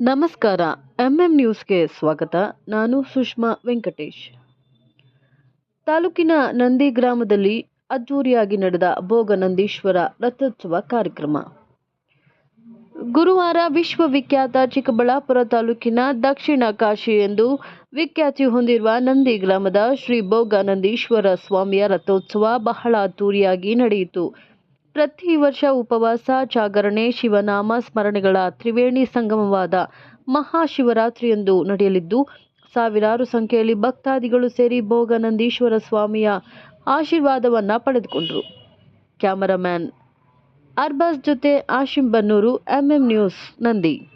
ನಮಸ್ಕಾರ ಎಂಎಂ ನ್ಯೂಸ್ಗೆ ಸ್ವಾಗತ. ನಾನು ಸುಷ್ಮಾ ವೆಂಕಟೇಶ್. ತಾಲೂಕಿನ ನಂದಿ ಗ್ರಾಮದಲ್ಲಿ ಅದ್ದೂರಿಯಾಗಿ ನಡೆದ ಭೋಗನಂದೀಶ್ವರ ರಥೋತ್ಸವ ಕಾರ್ಯಕ್ರಮ. ಗುರುವಾರ ವಿಶ್ವವಿಖ್ಯಾತ ಚಿಕ್ಕಬಳ್ಳಾಪುರ ತಾಲೂಕಿನ ದಕ್ಷಿಣ ಕಾಶಿ ಎಂದು ವಿಖ್ಯಾತಿ ಹೊಂದಿರುವ ನಂದಿ ಗ್ರಾಮದ ಶ್ರೀ ಭೋಗನಂದೀಶ್ವರ ಸ್ವಾಮಿಯ ರಥೋತ್ಸವ ಬಹಳ ಅದ್ದೂರಿಯಾಗಿ ನಡೆಯಿತು. ಪ್ರತಿ ವರ್ಷ ಉಪವಾಸ, ಜಾಗರಣೆ, ಶಿವನಾಮ, ಸ್ಮರಣೆಗಳ ತ್ರಿವೇಣಿ ಸಂಗಮವಾದ ಮಹಾಶಿವರಾತ್ರಿಯಂದು ನಡೆಯಲಿದ್ದು, ಸಾವಿರಾರು ಸಂಖ್ಯೆಯಲ್ಲಿ ಭಕ್ತಾದಿಗಳು ಸೇರಿ ಭೋಗನಂದೀಶ್ವರ ಸ್ವಾಮಿಯ ಆಶೀರ್ವಾದವನ್ನು ಪಡೆದುಕೊಂಡರು. ಕ್ಯಾಮರಾಮ್ಯಾನ್ ಅರ್ಬಾಸ್ ಜೊತೆ ಆಶಿಂ ಬನ್ನೂರು, ಎಂಎಂ ನ್ಯೂಸ್, ನಂದಿ.